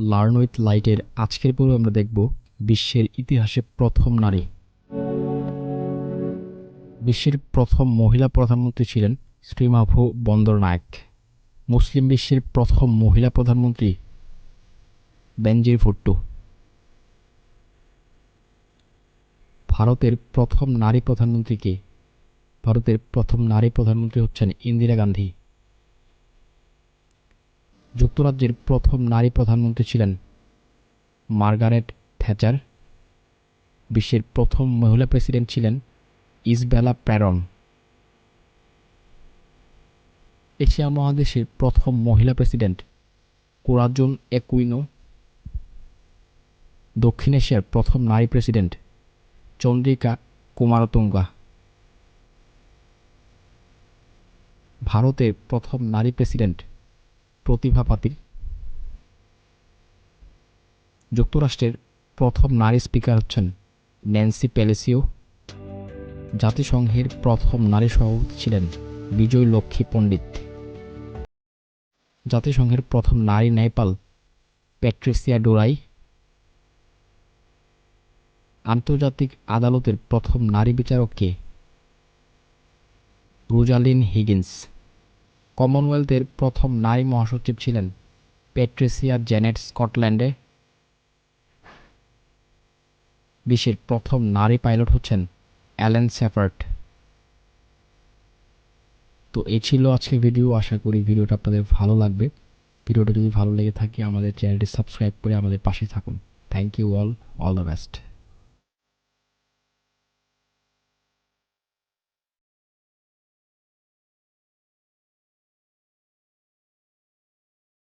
Learn with লাইটের আজকের পর্বে আমরা দেখব বিশ্বের ইতিহাসে প্রথম নারী। বিশ্বের প্রথম মহিলা প্রধানমন্ত্রী ছিলেন শ্রীমাভু বন্দরনায়ক। মুসলিম বিশ্বের প্রথম মহিলা প্রধানমন্ত্রী বেনজির ভুট্টো। ভারতের প্রথম নারী প্রধানমন্ত্রী কে? ভারতের প্রথম নারী প্রধানমন্ত্রী হচ্ছেন ইন্দিরা গান্ধী। যুক্তরাজ্যের প্রথম নারী প্রধানমন্ত্রী ছিলেন মার্গারেট থ্যাচার। বিশ্বের প্রথম মহিলা প্রেসিডেন্ট ছিলেন ইসবেলা প্যারন। এশিয়া মহাদেশের প্রথম মহিলা প্রেসিডেন্ট কোরাজুন একুইনো, দক্ষিণ এশিয়ার প্রথম নারী প্রেসিডেন্ট চন্দ্রিকা কুমারতুঙ্গা। ভারতের প্রথম নারী প্রেসিডেন্ট প্রতিভা পাতিল। যুক্তরাষ্ট্রের প্রথম নারী স্পিকার হচ্ছেন ন্যান্সি পেলেসিও। জাতিসংঘের প্রথম নারী সভাপতি ছিলেন বিজয় লক্ষ্মী পণ্ডিত। জাতিসংঘের প্রথম নারী ন্যায়পাল প্যাট্রিসিয়া ডোরাই। আন্তর্জাতিক আদালতের প্রথম নারী বিচারক কে? Rosalyn Higgins. কমনওয়েলথের প্রথম নারী মহাসচিব ছিলেন প্যাট্রিসিয়া জেনেট স্কটল্যান্ডে। বিশ্বের প্রথম নারী পাইলট হচ্ছেন অ্যালেন স্যাফার্ট তো এই ছিল আজকের ভিডিও। আশা করি ভিডিওটা আপনাদের ভালো লাগবে। ভিডিওটা যদি ভালো লেগে থাকে, আমাদের চ্যানেলটি সাবস্ক্রাইব করে আমাদের পাশে থাকুন। Thank you all all the best